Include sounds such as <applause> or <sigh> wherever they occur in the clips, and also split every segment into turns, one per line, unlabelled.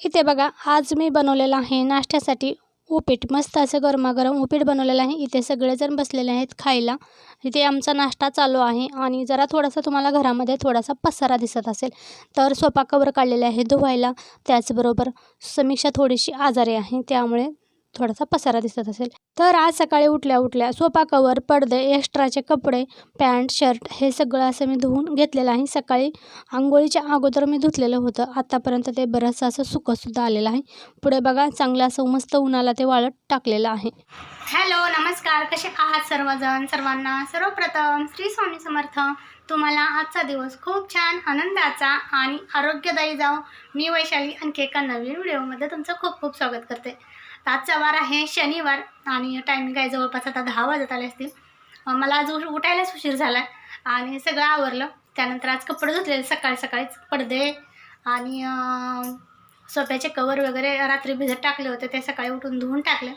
इथे बघा आज मी बनवलेलं आहे नाश्त्यासाठी उपीट. मस्त असं गरमागरम उपीट बनवलेलं आहे. इथे सगळेजण बसलेले आहेत खायला. इथे आमचा नाश्ता चालू आहे आणि जरा थोडासा तुम्हाला घरामध्ये थोडासा पसारा दिसत असेल तर स्वयंपाक कवर काढलेले आहे धुवायला. त्याचबरोबर समीक्षा थोडीशी आजारी आहे त्यामुळे थोडासा पसारा दिसत असेल. तर आज सकाळी उठल्या उठल्या स्वयंपाकावर पडदे एक्स्ट्राचे कपडे पॅन्ट शर्ट हे सगळं असं मी धुवून घेतलेलं आहे. सकाळी आंघोळीच्या अगोदर मी धुतलेलं होतं. आतापर्यंत ते बरंचसं असं सुकंसुद्धा आलेलं आहे. पुढे बघा चांगलं असं मस्त उन्हाला ते वाळत टाकलेलं आहे.
हॅलो नमस्कार. कसे आहात सर्वजण? सर्वांना सर्वप्रथम श्री स्वामी समर्थ. तुम्हाला आजचा दिवस खूप छान आनंदाचा आणि आरोग्यदायी जाओ मी वैशाली आणखी एका नवीन व्हिडिओमध्ये तुमचं खूप खूप स्वागत करते. तर आजचा वार आहे शनिवार आणि टायमिंग काय जवळपास आता दहा वाजत आले असतील. मला आज उठायलाच उशीर झाला आणि सगळं आवरलं. त्यानंतर आज कपडे धुतलेले सकाळी सकाळीच पडदे आणि सोप्याचे सोफ्याचे कवर वगैरे रात्री भिजत टाकले होते ते सकाळी उठून धुवून टाकले.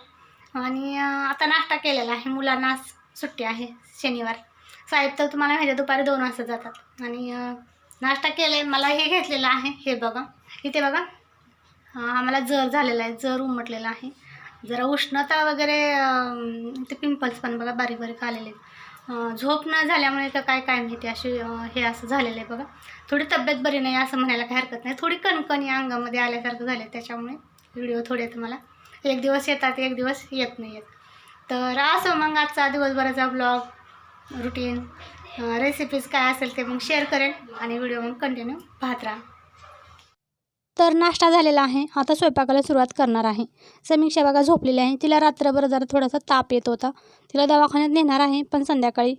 आणि आता नाश्ता केलेला आहे. मुलांना आज सुट्टी आहे शनिवार. साहेब तर तुम्हाला माहिती दुपारी दोन वाजता जातात. आणि नाश्ता केले मला हे घेतलेलं आहे. हे बघा. इथे बघा. आम्हाला जर झालेला आहे जर उमटलेला आहे. जरा उष्णता वगैरे ते पिंपल्स पण बघा बारीक बारीक आलेले आहेत. झोप न झाल्यामुळे तर काय काय माहिती अशी हे असं झालेलं आहे बघा. थोडी तब्येत बरी नाही असं म्हणायला काही हरकत नाही. थोडी कणकणी अंगामध्ये आल्यासारखं झालं त्याच्यामुळे व्हिडिओ थोडे तुम्हाला एक दिवस येतात एक दिवस येत नाही येत तर असं मग आजचा दिवसभराचा ब्लॉग रुटीन रेसिपीज काय असेल ते मग शेअर करेन आणि व्हिडिओ मग कंटिन्यू पाहत राहा.
तर नाश्ता झालेला आहे. आता स्वयंपाकाला सुरुवात करणार आहे. समीक्षा बघा झोपलेली आहे. तिला रात्रभर जरा थोडासा ताप येत होता. तिला दवाखान्यात नेणार आहे पण संध्याकाळी.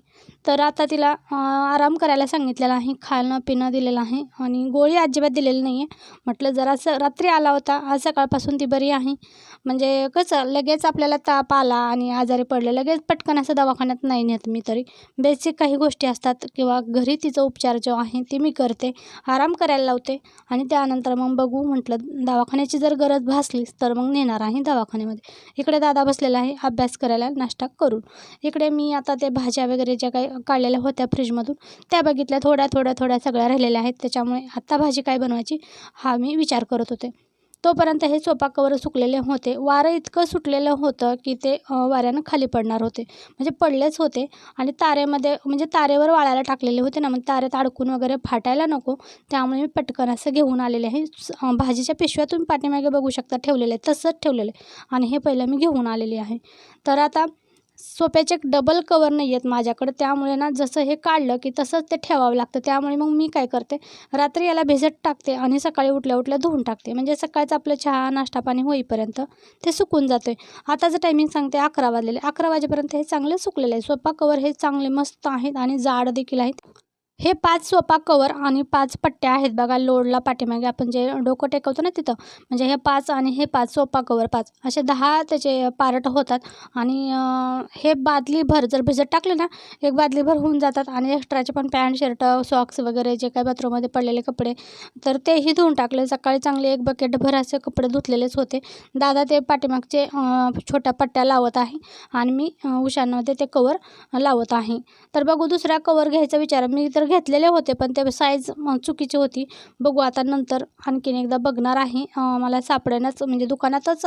तर आता तिला आराम करायला सांगितलेलं आहे खाणं पिणं दिलेलं आहे आणि गोळी अजिबात दिलेली नाही आहे म्हटलं जरासं रात्री आला होता आज सकाळपासून ती बरी आहे. म्हणजे कसं लगेच आपल्याला ताप आला आणि आजारी पडले लगेच पटकन असं दवाखान्यात नाही नेत मी तरी. बेसिक काही गोष्टी असतात किंवा घरी तिचा उपचार जो आहे ते मी करते आराम करायला लावते आणि त्यानंतर मग बघू म्हटलं दवाखान्याची जर गरज भासलीच तर मग नेणार आहे दवाखान्यामध्ये. इकडे दादा बसलेला आहे अभ्यास करायला नाश्ता करून. इकडे मी आता ते भाज्या वगैरे ज्या काही काढलेल्या होत्या फ्रीजमधून त्या बघितल्या. थोड्या थोड्या थोड्या सगळ्या राहिलेल्या आहेत. त्याच्यामुळे आत्ता भाजी काय बनवायची हा मी विचार करत होते. तोपर्यंत हे स्वयंपाकावर सुकलेले होते. वारं इतकं सुटलेलं होतं की ते वाऱ्यानं खाली पडणार होते. म्हणजे पडलेच होते आणि तारेमध्ये म्हणजे तारेवर वाळायला टाकलेले होते ना मग तारेत अडकून वगैरे फाटायला नको. त्यामुळे मी पटकन असं घेऊन आलेले आहे. भाजीच्या पिशव्या तुम्ही पाठीमागे बघू शकता ठेवलेले आहे तसंच ठेवलेलं आहे आणि हे पहिलं मी घेऊन आलेली आहे. तर आता सोप्याचे डबल कवर नाही आहेत माझ्याकडं. त्यामुळे ना जसं हे काढलं की तसंच ते ठेवावं लागतं. त्यामुळे मग मी काय करते रात्री याला भेजत टाकते आणि सकाळी उठल्या उठल्या धुवून टाकते. म्हणजे सकाळचं आपलं चहा नाश्ता पाणी होईपर्यंत ते सुकून जातं. आहे आताचं टायमिंग सांगते अकरा वाजलेले. अकरा वाजेपर्यंत हे चांगले सुकलेले आहे. सोपा कवर हे चांगले मस्त आहेत आणि जाड देखील आहेत. हे पाच सोपा कवर आणि पाच पट्ट्या आहेत बघा लोडला पाठीमागे आपण जे डोकं टेकवतो ना तिथं म्हणजे हे पाच आणि हे पाच सोपा कवर पाच असे दहा त्याचे पार्ट होतात. आणि हे बादलीभर जर भिजत टाकले ना एक बादलीभर होऊन जातात आणि एक्स्ट्राचे पण पॅन्ट शर्ट सॉक्स वगैरे जे काही बाथरूममध्ये पडलेले कपडे तर तेही धुवून टाकले. सकाळी चांगले एक बकेटभर असे कपडे धुतलेलेच होते. दादा ते पाठीमागचे छोट्या पट्ट्या लावत आहे आणि मी उशांमध्ये ते कवर लावत आहे. तर बघू दुसरा कवर घ्यायचा विचार. मी तर घेतलेले होते पण ते साईज चुकीची होती. बघू आता नंतर आणखीन एकदा बघणार आहे. मला सापड्यानंच म्हणजे दुकानातच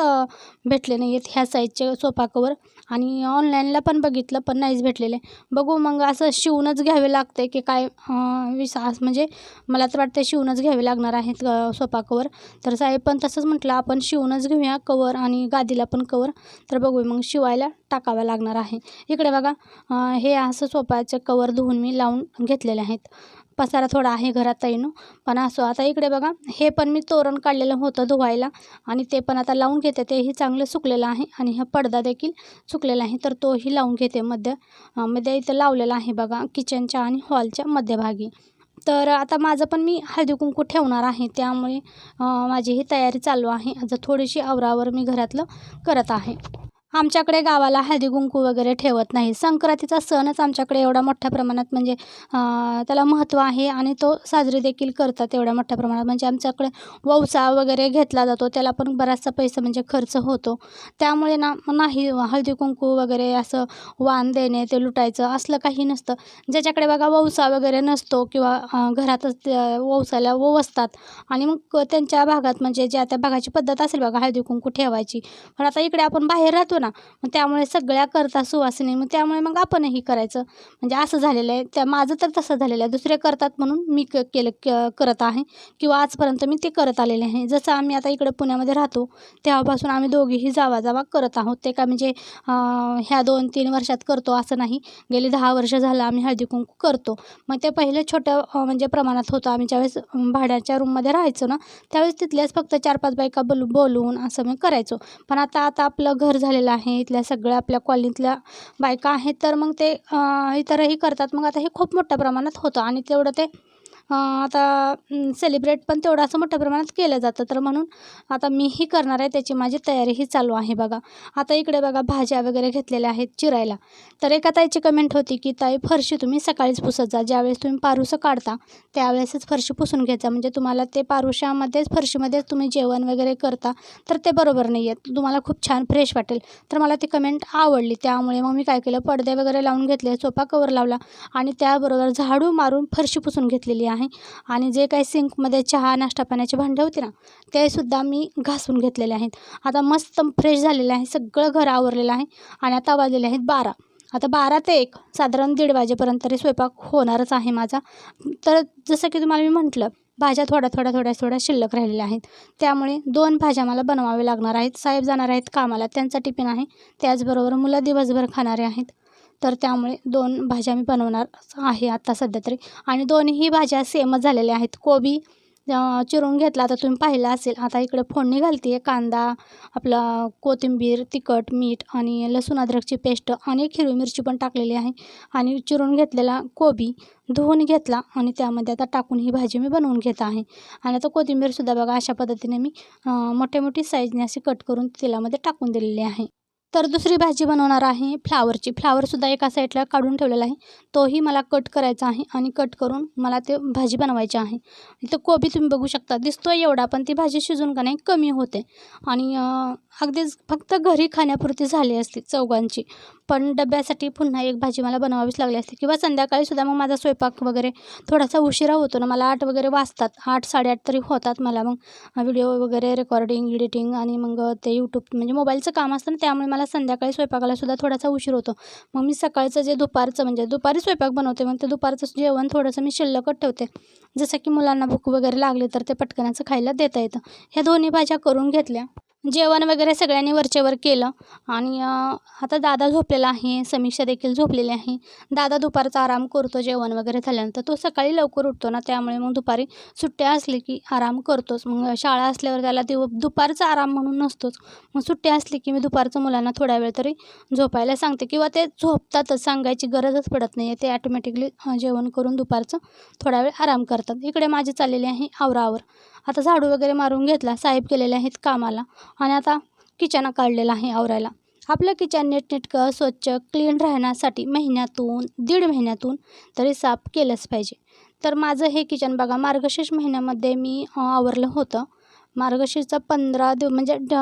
भेटले नाही आहेत ह्या साईजचे सोफा कवर आणि ऑनलाईनला पण बघितलं पण नाहीच भेटलेले. बघू मग असं शिवूनच घ्यावे लागते की काय अं, विश्वास म्हणजे मला तर वाटतं शिवूनच घ्यावे लागणार आहेत सोफा कवर तर साहेब पण तसंच म्हटलं आपण शिवूनच घेऊया कवर आणि गादीला पण कवर तर बघू मग शिवायला टाकावं लागणार आहे. इकडे बघा हे असं सोफाचे कवर धुवून मी लावून घेतलेले आहेत. पसारा थोडा आहे घरात ताईनो. पण असो आता इकडे बघा हे पण मी तोरण काढलेलं होतं धुवायला आणि ते पण आता लावून घेते. तेही चांगलं सुकलेलं आहे आणि हा पडदा देखील सुकलेला आहे तर तोही लावून घेते मध्यमध्ये इथं लावलेला आहे बघा किचनच्या आणि हॉलच्या मध्यभागी. तर आता माझं पण मी हळदी कुंकू ठेवणार आहे त्यामुळे माझी ही तयारी चालू आहे. आता थोडीशी आवरावर मी घरातलं करत आहे. आमच्याकडे गावाला हळदी कुंकू वगैरे ठेवत नाही. संक्रांतीचा सणच आमच्याकडे एवढा मोठ्या प्रमाणात म्हणजे त्याला महत्त्व आहे आणि तो साजरी देखील करतात एवढ्या मोठ्या प्रमाणात. म्हणजे आमच्याकडे वौसा वगैरे घेतला जातो त्याला पण बराचसा पैसा म्हणजे खर्च होतो. त्यामुळे ना नाही हळदी कुंकू वगैरे असं वाण देणे ते लुटायचं असलं काही नसतं. ज्याच्याकडे बघा वौसा वगैरे नसतो किंवा घरातच त्या वौसाला ववसतात आणि मग त्यांच्या भागात म्हणजे ज्या त्या भागाची पद्धत असेल बघा हळदी कुंकू ठेवायची. पण आता इकडे आपण बाहेर राहतो ना मग त्यामुळे सगळ्या करतात सुवासिनी मग त्यामुळे मग आपणही करायचं. म्हणजे असं झालेलं आहे. त्या माझं तर तसं झालेलं आहे. दुसरे करतात म्हणून मी क केलं क करत आहे. किंवा आजपर्यंत मी ते करत आलेले आहे. जसं आम्ही आता इकडे पुण्यामध्ये राहतो तेव्हापासून आम्ही दोघीही जावा जावा करत आहोत. ते का म्हणजे ह्या दोन तीन वर्षात करतो असं नाही. गेली दहा वर्ष झालं आम्ही हळदी कुंकू करतो. मग ते पहिले छोट्या म्हणजे प्रमाणात होतं. आम्ही ज्यावेळेस भाड्याच्या रूममध्ये राहायचो ना त्यावेळेस तिथल्याच फक्त चार पाच बायका बोल बोलवून असं मी करायचो. पण आता आता आपलं घर झालेलं आहे इथल्या सगळ्या आपल्या कॉलनीतल्या बायका आहेत तर मग ते इतरही करतात. मग आता हे खूप मोठ्या प्रमाणात होतं आणि तेवढं ते आता सेलिब्रेट पण तेवढं असं मोठ्या प्रमाणात केलं जातं. तर म्हणून आता मीही करणार आहे त्याची माझी तयारीही चालू आहे बघा. आता इकडे बघा भाज्या वगैरे घेतलेल्या आहेत चिरायला. तर एका ताईची कमेंट होती की ताई फरशी तुम्ही सकाळीच पुसत जा. ज्यावेळेस तुम्ही पारुसं काढता त्यावेळेसच फरशी पुसून घ्यायचा. म्हणजे तुम्हाला ते पारुशामध्येच फरशीमध्येच तुम्ही जेवण वगैरे करता तर ते बरोबर नाही आहे. तुम्हाला खूप छान फ्रेश वाटेल. तर मला ती कमेंट आवडली. त्यामुळे मग मी काय केलं पडदे वगैरे लावून घेतले सोफा कवर लावला आणि त्याबरोबर झाडू मारून फरशी पुसून घेतलेली आहे. आणि जे काही सिंकमध्ये चहा नाश्ता पाण्याचे भांडे होते ना तेसुद्धा मी घासून घेतलेले आहेत. आता मस्त फ्रेश झालेलं आहे. सगळं घर आवरलेलं आहे. आणि आता वाजलेले आहेत बारा. आता बारा ते एक. साधारण दीड वाजेपर्यंत तरी स्वयंपाक होणारच आहे माझा. तर जसं की तुम्हाला मी म्हटलं भाज्या थोड्या थोड्या थोड्या थोड्या शिल्लक राहिलेल्या आहेत. त्यामुळे दोन भाज्या मला बनवावे लागणार आहेत. साहेब जाणार आहेत कामाला. त्यांचा टिफिन आहे. त्याचबरोबर मुलं दिवसभर खाणारे आहेत. तर त्यामुळे दोन भाज्या मी बनवणार आहे आत्ता सध्या तरी. आणि दोन्ही भाज्या सेमच झालेल्या आहेत. कोबी चिरून घेतला आता तुम्ही पाहिला असेल. आता इकडे फोडणी घालते आहे कांदा आपला कोथिंबीर तिखट मीठ आणि लसूण अद्रकची पेस्ट आणि एक हिरवी मिरची पण टाकलेली आहे. आणि चिरून घेतलेला कोबी धुवून घेतला आणि त्यामध्ये आता टाकून ही भाजी मी बनवून घेत आहे. आणि आता कोथिंबीरसुद्धा बघा अशा पद्धतीने मी मोठे मोठी साईजने अशी कट करून तेलामध्ये टाकून दिलेली आहे. तर दुसरी भाजी बनवणार आहे फ्लावरची. फ्लावरसुद्धा एका साईडला काढून ठेवलेला आहे. तोही मला कट करायचा आहे आणि कट करून मला ते भाजी बनवायची आहे. इथं कोबी तुम्ही बघू शकता. दिसतो एवढा पण ती भाजी शिजून का नाही कमी होते. आणि अगदीच फक्त घरी खाण्यापुरती झाली असती चौघांची. पण डब्यासाठी पुन्हा एक भाजी मला बनवावीच लागली असते. किंवा संध्याकाळीसुद्धा मग माझा स्वयंपाक वगैरे थोडासा उशिरा होतो ना मला आठ वगैरे वाजतात. आठ साडेआठ तरी होतात मला मग. व्हिडिओ वगैरे रेकॉर्डिंग एडिटिंग आणि मग ते यूट्यूब म्हणजे मोबाईलचं काम असतं ना त्यामुळे मला संध्याकाळी स्वयंपाकाला सुद्धा थोडासा उशीर होतो. मग मी सकाळचं जे दुपारचं म्हणजे दुपारी स्वयंपाक बनवते मग ते दुपारचं जेवण थोडंसं मी शिल्लकच ठेवते. जसं की मुलांना भूक वगैरे लागली तर ते पटकनाचं खायला देता येतं. ह्या दोन्ही भाज्या करून घेतल्या. जेवण वगैरे सगळ्यांनी वरचेवर केलं. आणि आता दादा झोपलेला आहे समीक्षा देखील झोपलेली आहे. दादा दुपारचा आराम करतो जेवण वगैरे झाल्यानंतर. तो सकाळी लवकर उठतो ना त्यामुळे मग दुपारी सुट्ट्या असली की आराम करतोच. मग शाळा असल्यावर त्याला दिव दुपारचा आराम म्हणून नसतोच. मग सुट्ट्या असली की मी दुपारचं मुलांना थोड्या वेळ तरी झोपायला सांगते. किंवा ते झोपतातच सांगायची गरजच पडत नाही आहे ते ॲटोमॅटिकली जेवण करून दुपारचं थोडा वेळ आराम करतात. इकडे माझी चाललेली आहे आवरावर. आता झाडू वगैरे मारून घेतला साहेब केलेले आहेत कामाला. आणि आता किचन काढलेलं आहे आवरायला. आपलं किचन नीटनेटकं स्वच्छ क्लीन राहण्यासाठी महिन्यातून दीड महिन्यातून तरी साफ केलंच पाहिजे. तर माझं हे किचन बघा मार्गशीर्ष महिन्यामध्ये मी आवरलं होतं. मार्गशीर्षचं पंधरा दिव म्हणजे ड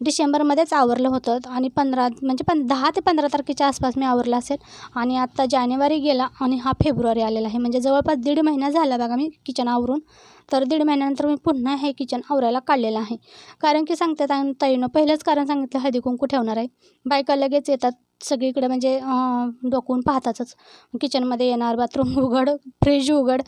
डिसेंबरमध्येच आवरलं होतं. आणि पंधरा म्हणजे पण दहा ते पंधरा तारखेच्या आसपास मी आवरलं असेल. आणि आत्ता जानेवारी गेला आणि हा फेब्रुवारी आलेला आहे. म्हणजे जवळपास दीड महिना झाला बघा मी किचन आवरून. तर दीड महिन्यानंतर मी पुन्हा हे किचन आवरायला काढलेलं आहे. कारण की सांगतात ताईनं पहिलंच कारण सांगितलं हळदी कुंकू ठेवणार आहे. बायका लगेच येतात. सगळीकडे म्हणजे डोकून पाहतातच. किचनमध्ये येणार बाथरूम <laughs> उघड फ्रीज उघड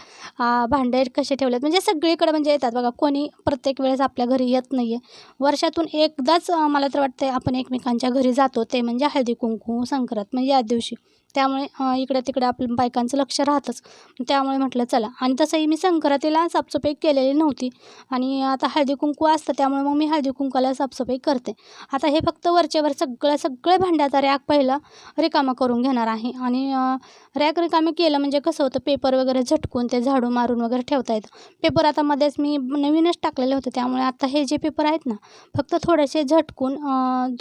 भांडे कसे ठेवलेत? म्हणजे सगळीकडे म्हणजे येतात बघा कोणी प्रत्येक वेळेस आपल्या घरी येत नाही आहे वर्षातून एकदाच मला तर वाटतं आपण एकमेकांच्या घरी जातो ते म्हणजे हळदी कुंकू संक्रांत म्हणजे या दिवशी. त्यामुळे इकडे तिकडे आपलं बायकांचं लक्ष राहतंच. त्यामुळे म्हटलं चला. आणि तसंही मी संक्रांतीला साफसफाई केलेली नव्हती. आणि आता हळदी कुंकू असतं त्यामुळे मग मी हळदी कुंकूला साफसफाई करते. आता हे फक्त वरच्यावर सगळं सगळे भांड्याचा रॅक पहिला रिकामा करून घेणार आहे. आणि रॅक रिकामे केलं म्हणजे कसं होतं पेपर वगैरे झटकून ते झाडू मारून वगैरे ठेवता येतं. पेपर आता मध्येच मी नवीनच टाकलेले होते त्यामुळे आता हे जे पेपर आहेत ना फक्त थोडेसे झटकून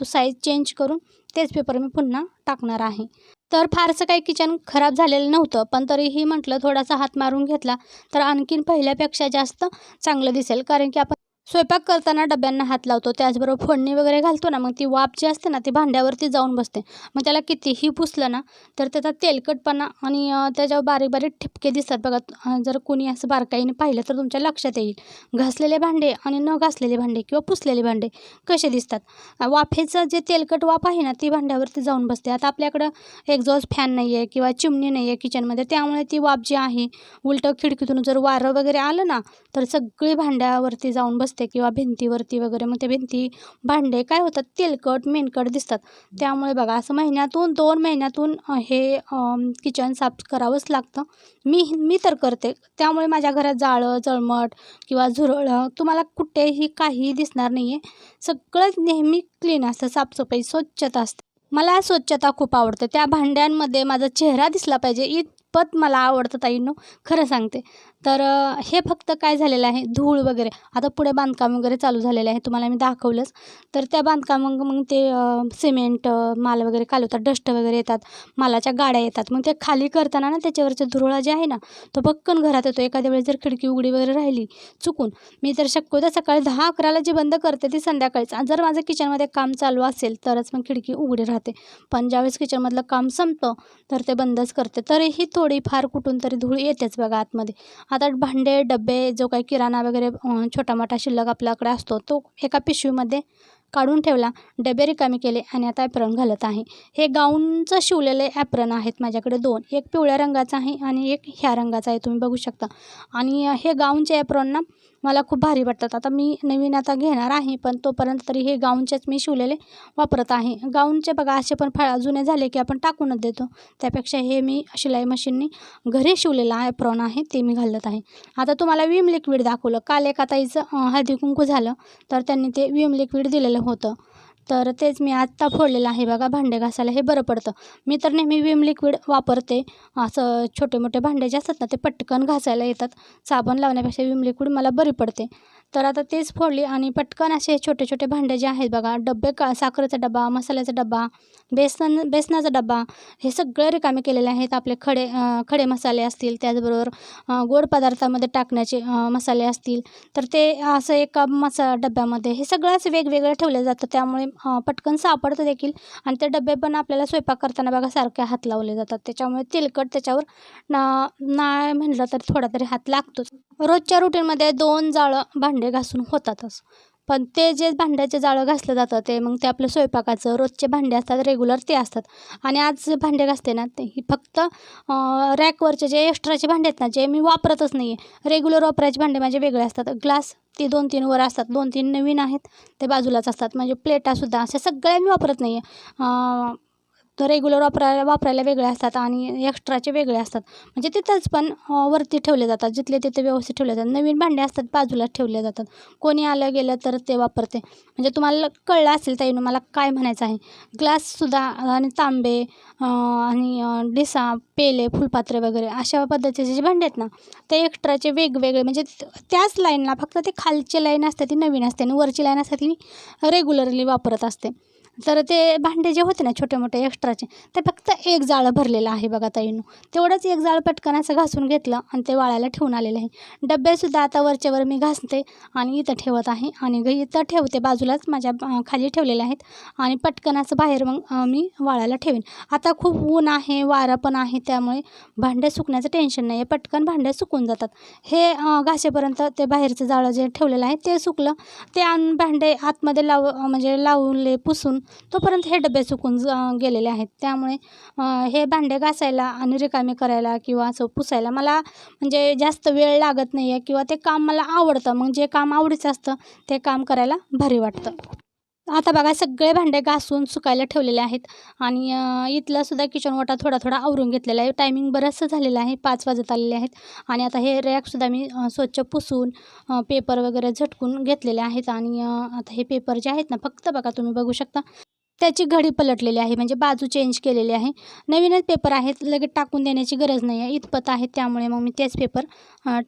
साईज चेंज करून तेच पेपर मी पुन्हा टाकणार आहे. तर फारसं काही किचन खराब झालेलं नव्हतं पण तरीही म्हटलं थोडासा हात मारून घेतला तर आणखीन पहिल्यापेक्षा जास्त चांगलं दिसेल. कारण की आपण स्वयंपाक करताना डब्यांना हात लावतो त्याचबरोबर फोडणी वगैरे घालतो ना मग ती वाफ जी असते ना ती भांड्यावरती जाऊन बसते. मग त्याला कितीही पुसलं ना तर त्याचा तेलकटपणा आणि त्याच्यावर बारीक बारीक ठिपके दिसतात बघा. जर कोणी असं बारकाईने पाहिलं तर तुमच्या लक्षात येईल. घासलेले भांडे आणि न घासलेले भांडे किंवा पुसलेले भांडे कसे दिसतात? वाफेचं जे तेलकट वाफ आहे ना ती भांड्यावरती जाऊन बसते. आता आपल्याकडं एक्झॉस्ट फॅन नाही आहे किंवा चिमणी नाही आहे किचनमध्ये त्यामुळे ती वाफ जी आहे उलटं खिडकीतून जर वारं वगैरे आलं ना तर सगळी भांड्यावरती जाऊन बसते. किंवा भिंतीवरती वगैरे मग ते भिंती भांडे काय होतात तेलकट मेनकट दिसतात. त्यामुळे बघा असं महिन्यातून दोन महिन्यातून हे किचन साफ करावंच लागतं. मी मी तर करते. त्यामुळे माझ्या घरात जाळं जळमट किंवा झुरळं तुम्हाला कुठेही काहीही दिसणार नाही आहे सगळंच नेहमी क्लीन असतं साफसफाई स्वच्छता असते. मला स्वच्छता खूप आवडते. त्या भांड्यांमध्ये माझा चेहरा दिसला पाहिजे इतपत मला आवडतं ताईंनो. खरं सांगते. तर हे फक्त काय झालेलं आहे? धूळ वगैरे. आता पुढे बांधकाम वगैरे चालू झालेलं आहे. तुम्हाला मी दाखवलंच. तर त्या बांधकाम मग मग ते सिमेंट माल वगैरे कालवतात डस्ट वगैरे येतात. मालाच्या गाड्या येतात. मग ते खाली करताना ना त्याच्यावरचे धुरळा जे आहे ना तो पक्कन घरात येतो. एखाद्या वेळेस जर खिडकी उघडी वगैरे राहिली चुकून. मी तर शक्यतो सकाळी दहा अकराला जी बंद करते ती संध्याकाळीच. जर माझं किचनमध्ये काम चालू असेल तरच मग खिडकी उघडी राहते. पण ज्यावेळेस किचनमधलं काम संपतं तर ते बंदच करते. तरीही थोडीफार कुठून तरी धूळ येतेच बघा आतमध्ये. आता भांडे डबे जो काही किराणा वगैरे छोटा मोठा शिल्लक आपल्याकडे असतो तो एका पिशवीमध्ये काढून ठेवला. डबे रिकामी केले आणि आता ॲप्रन घालत आहे. हे गाऊनचं शिवलेले ॲप्रन आहेत माझ्याकडे दोन. एक पिवळ्या रंगाचा आहे आणि एक ह्या रंगाचा आहे. तुम्ही बघू शकता. आणि हे गाऊनचे ॲप्रॉन ना मला खूप भारी वाटतात. आता मी नवीन आता घेणार आहे पण तोपर्यंत तरी हे गाऊनचेच मी शिवलेले वापरत आहे. गाऊनचे बघा असे पण फळ जुने झाले की आपण टाकूनच देतो. त्यापेक्षा हे मी शिलाई मशीननी घरी शिवलेलं ॲप्रॉन आहे ते मी घालत आहे. आता तुम्हाला विम लिक्विड दाखवलं. काल एका ताईचं हळदी कुंकू झालं तर त्यांनी ते विम लिक्विड दिलेलं होतं. तर तेच मी आत्ता फोडलेलं आहे बघा भांडे घासायला हे बरं पडतं. मी तर नेहमी विम लिक्विड वापरते. असं छोटे मोठे भांडे जे असतात ना ते पटकन घासायला येतात. साबण लावण्यापेक्षा विम लिक्विड मला बरी पडते. तर आता तेच फोडली आणि पटकन असे छोटे छोटे भांडे जे आहेत बघा डबे का साखरेचा डबा मसाल्याचा डबा बेसन बेसनाचा डबा हे सगळे रिकामे केलेले आहेत. आपले खडे खडे मसाले असतील त्याचबरोबर गोड पदार्थामध्ये टाकण्याचे मसाले असतील. तर ते असं एका मसा डब्यामध्ये हे सगळं असं वेगवेगळं ठेवलं जातं. त्यामुळे पटकन सापडतं देखील. आणि ते डबे पण आपल्याला स्वयंपाक करताना बघा सारखे हात लावले जातात. त्याच्यामुळे तेलकट त्याच्यावर ना नाही म्हटलं तर थोडा तरी हात लागतोच. रोजच्या रुटीनमध्ये दोन जाळं भांडे भांडे घासून होतातच. पण ते जे भांड्याचे जाळं घासलं जातं ते मग ते आपलं स्वयंपाकाचं रोजचे भांडे असतात रेग्युलर ते असतात. आणि आज भांडे घासते ना ते ही फक्त रॅकवरचे जे एक्स्ट्राचे भांडे आहेत ना जे मी वापरतच नाही आहे रेग्युलर वापरायचे भांडे माझे वेगळे असतात. ग्लास ते दोन तीन वर असतात दोन तीन नवीन आहेत ते बाजूलाच असतात. म्हणजे प्लेटासुद्धा अशा सगळ्या मी वापरत नाही आहे तर रेग्युलर वापरायला वापरायला वेगळे असतात आणि एक्स्ट्राचे वेगळे असतात. म्हणजे तिथंच पण वरती ठेवले जातात. जिथले तिथे व्यवस्थित ठेवले जातात. नवीन भांडे असतात बाजूला ठेवले जातात. कोणी आलं गेलं तर ते वापरते. म्हणजे तुम्हाला कळलं असेल ताईनं मला काय म्हणायचं आहे? ग्लाससुद्धा आणि तांबे आणि डिसा पेले फुलपात्रे वगैरे अशा पद्धतीचे जे भांडे आहेत ना ते एक्स्ट्राचे वेगवेगळे. म्हणजे त्याच लाईनला फक्त ते खालची लाईन असते ती नवीन असते आणि वरची लाईन असते ती रेग्युलरली वापरत असते. तर ते भांडे जे होते ना छोटे मोठे एक्स्ट्राचे ते फक्त एक जाळं भरलेलं आहे बघा ताईनं. तेवढंच एक जाळं पटकन असं घासून घेतलं आणि ते वाळायला ठेवून आलेलं आहे. डब्यासुद्धा आता वरच्यावर मी घासते आणि इथं ठेवत आहे आणि इथं ठेवते बाजूलाच माझ्या खाली ठेवलेले आहेत आणि पटकन असं बाहेर मग मी वाळायला ठेवेन. आता खूप ऊन आहे वारं पण आहे त्यामुळे भांडे सुकण्याचं टेन्शन नाही आहे पटकन भांडे सुकून जातात. हे घासेपर्यंत ते बाहेरचं जाळं जे ठेवलेलं आहे ते सुकलं. ते आणून भांडे आतमध्ये लाव म्हणजे लावले पुसून तोपर्यंत हे डबे सुकून गेलेले आहेत. त्यामुळे हे भांडे घासायला आणि रिकामी करायला किंवा असं पुसायला मला म्हणजे जास्त वेळ लागत नाही आहे किंवा ते काम मला आवडतं. मग जे काम आवडीचं असतं ते काम करायला भारी वाटतं. आता बघा सगळे भांडे घासून सुकायला ठेवलेले आहेत. आणि इथला सुद्धा किचन वाटा थोडा थोडा आवरून घेतलेला आहे. टायमिंग बरंचसं झालेलं आहे. पाच वाजत आलेले आहेत. आणि आता हे रॅकसुद्धा मी स्वच्छ पुसून पेपर वगैरे झटकून घेतलेले आहेत. आणि आता हे पेपर जे आहेत ना फक्त बघा तुम्ही बघू शकता. त्याची घडी पलटलेली आहे म्हणजे बाजू चेंज केलेली आहे. नवीनच पेपर आहेत लगेच टाकून देण्याची गरज नाही आहे. इतपत आहेत त्यामुळे मग मी तेच पेपर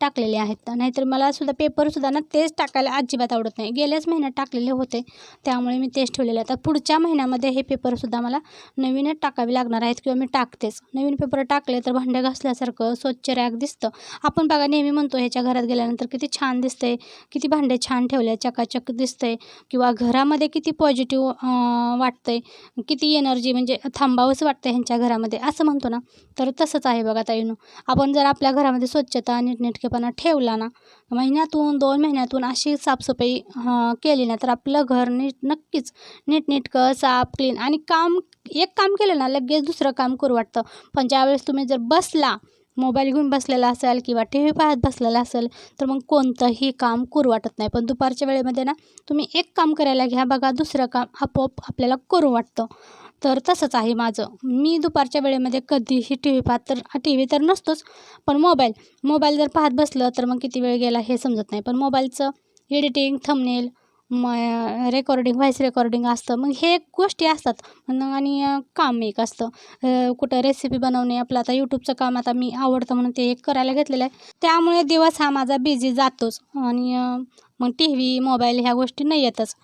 टाकलेले आहेत. नाहीतर मला सुद्धा पेपरसुद्धा ना तेच टाकायला अजिबात आवडत नाही. गेल्याच महिन्यात टाकलेले होते त्यामुळे मी तेच ठेवलेले आहेत. आता पुढच्या महिन्यामध्ये हे पेपरसुद्धा मला नवीनच टाकावे लागणार आहेत किंवा मी टाकतेच. नवीन पेपर टाकले तर भांडे घासल्यासारखं स्वच्छ रॅक दिसतं. आपण बघा नेहमी म्हणतो ह्याच्या घरात गेल्यानंतर किती छान दिसतंय किती भांडे छान ठेवले चकाचक दिसतंय किंवा घरामध्ये किती पॉझिटिव्ह वाट वाटतंय. किती एनर्जी म्हणजे थांबावंच वाटतं ह्यांच्या घरामध्ये असं म्हणतो ना. तर तसंच आहे बघा ताईनो. आपण जर आपल्या घरामध्ये स्वच्छता नीटनेटकेपणा ठेवला ना महिन्यातून दोन महिन्यातून अशी साफसफाई केली ना तर आपलं घर नीट नक्कीच नीटनेटकं साफ क्लीन आणि काम एक काम केलं ना लगेच दुसरं काम करू वाटतं. पण ज्यावेळेस तुम्ही जर बसला मोबाईल घेऊन बसलेला असेल किंवा टी व्ही पाहत बसलेला असेल तर मग कोणतंही काम करू वाटत नाही. पण दुपारच्या वेळेमध्ये ना तुम्ही एक काम करायला घ्या. बघा दुसरं काम आपोआप आपल्याला करू वाटतं. तर तसंच आहे माझं. मी दुपारच्या वेळेमध्ये कधीही टी व्ही पाहत तर टी व्ही तर नसतोच पण मोबाईल. मोबाईल जर पाहत बसलं तर मग किती वेळ गेला हे समजत नाही. पण मोबाईलचं एडिटिंग थंबनेल म रेकॉर्डिंग व्हॉईस रेकॉर्डिंग असतं. मग हे गोष्टी असतात. मग आणि काम एक असतं. कुठं रेसिपी बनवणे आपलं आता यूट्यूबचं काम आता मी आवडतं म्हणून ते एक करायला घेतलेलं आहे. त्यामुळे दिवस हा माझा बिझी जातोच. आणि मग टी व्ही मोबाईल ह्या गोष्टी नाही येतच.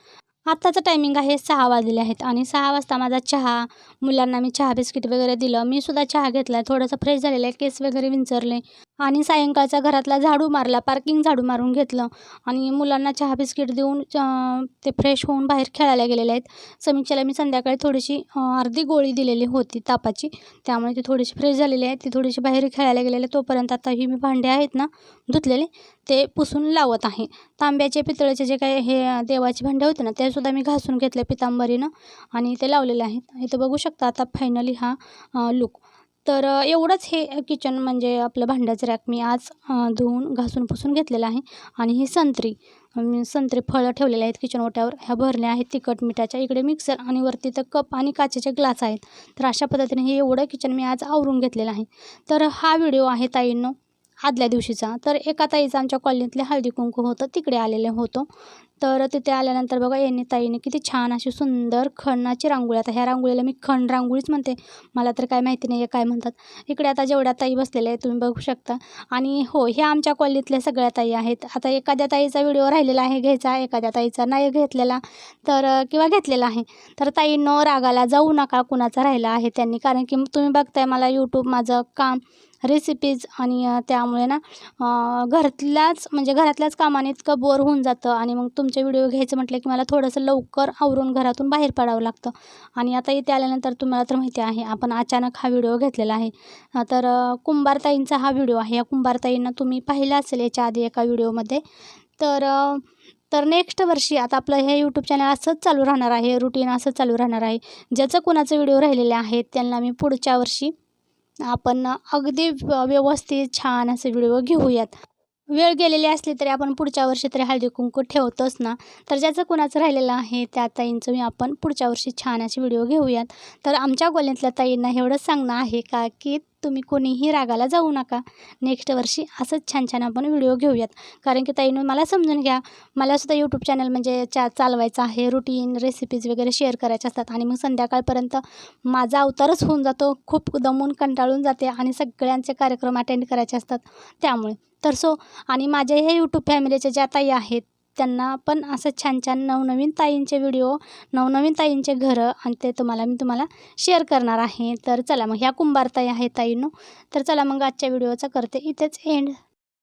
आत्ताचं टायमिंग आहे सहा वाजले आहेत. आणि सहा वाजता माझा चहा मुलांना मी चहा बिस्किट वगैरे दिलं. मी सुद्धा चहा घेतला आहे थोडंसं फ्रेश झालेलं आहे. केस वगैरे विंचरले. आणि सायंकाळचा घरातला झाडू मारला पार्किंग झाडू मारून घेतलं. आणि मुलांना चहा बिस्किट देऊन ते फ्रेश होऊन बाहेर खेळायला गेलेले आहेत. समीक्षाला मी संध्याकाळी थोडीशी अर्धी गोळी दिलेली होती तापाची. त्यामुळे ती थोडीशी फ्रेश झालेली आहे ती थोडीशी बाहेर खेळायला गेलेली. तोपर्यंत आता ही मी भांडे आहेत ना धुतलेले ते पुसून लावत आहे. तांब्याचे पितळेचे जे काही हे देवाचे भांडे होते ना ते सुद्धा मी घासून घेतले पितांबरीनं आणि ते लावलेले आहेत. इथं बघू शकता आता फायनली हा लुक तर एवढंच हे किचन म्हणजे आपलं भांड्याचं रॅक मी आज धुवून घासून पुसून घेतलेलं आहे. आणि ही संत्री मी संत्री फळं ठेवलेले आहेत किचन ओट्यावर. ह्या भरल्या आहेत तिखट मिठाच्या. इकडे मिक्सर आणि वरती तर कप आणि काचेचे ग्लास आहेत. तर अशा पद्धतीने हे एवढं किचन मी आज आवरून घेतलेलं आहे. तर हा व्हिडिओ आहे ताईंनो. आदल्या दिवशीचा. तर एका ताईचा आमच्या कॉलनीतले हळदी कुंकू होतं तिकडे आलेले होतो. तर तिथे आल्यानंतर बघा यांनी ताईने किती छान अशी सुंदर खणाची रांगोळी आता ह्या रांगोळीला मी खण रांगोळीच म्हणते. मला तर काय माहिती नाही आहे काय म्हणतात. इकडे आता जेवढ्या ताई बसलेल्या आहेत तुम्ही बघू शकता. आणि हो ह्या आमच्या कॉलनीतल्या सगळ्या ताई आहेत. आता एखाद्या ताईचा व्हिडिओ राहिलेला आहे घ्यायचा. एखाद्या ताईचा नाही घेतलेला तर किंवा घेतलेला आहे. तर ताईंनो रागाला जाऊ नका कुणाचा राहिला आहे त्यांनी. कारण की तुम्ही बघताय मला यूट्यूब माझं काम रेसिपीज आणि त्यामुळे ना घरातल्याच म्हणजे घरातल्याच कामाने इतकं बोर होऊन जातं आणि मग तुमचे व्हिडिओ घ्यायचं म्हटलं की मला थोडंसं लवकर आवरून घरातून बाहेर पडावं लागतं. आणि आता इथे आल्यानंतर तुम्हाला तर माहिती आहे आपण अचानक हा व्हिडिओ घेतलेला आहे. तर कुंभारताईंचा हा व्हिडिओ आहे. या कुंभारताईंना तुम्ही पाहिला असेल याच्या आधी एका व्हिडिओमध्ये तर तर नेक्स्ट वर्षी आता आपलं हे यूट्यूब चॅनल असंच चालू राहणार आहे रुटीन असंच चालू राहणार आहे. ज्याचं कोणाचं व्हिडिओ राहिलेले आहेत त्यांना मी पुढच्या वर्षी आपण अगदी व्यवस्थित छान असे व्हिडिओ घेऊयात. वेळ गेलेली असली तरी आपण पुढच्या वर्षी तरी हळदी कुंकू ठेवतोच ना. तर ज्याचं कुणाचं राहिलेलं आहे त्या ताईंचं मी आपण पुढच्या वर्षी छान असे व्हिडिओ घेऊयात. तर आमच्या कॉलनीतल्या ताईंना एवढंच सांगणं आहे का की तुम्ही कोणीही रागाला जाऊ नका. नेक्स्ट वर्षी असंच छान छान आपण व्हिडिओ घेऊयात. कारण की ताईनं मला समजून घ्या. मला सुद्धा यूट्यूब चॅनल म्हणजे चा चालवायचं आहे. रुटीन रेसिपीज वगैरे शेअर करायचे असतात. आणि मग संध्याकाळपर्यंत माझा अवतारच होऊन जातो. खूप दमून कंटाळून जाते आणि सगळ्यांचे कार्यक्रम अटेंड करायचे असतात. त्यामुळे तर सो आणि माझ्या हे यूट्यूब फॅमिलीचे ज्या ताई आहेत त्यांना पण असं छान छान नवनवीन ताईंचे व्हिडिओ नवनवीन ताईंचे घरं आणि ते तुम्हाला मी तुम्हाला शेअर करणार आहे. तर चला मग ह्या कुंभारताई आहे ताईनो. ताईंनो तर चला मग आजच्या व्हिडिओचा करते इथेच एंड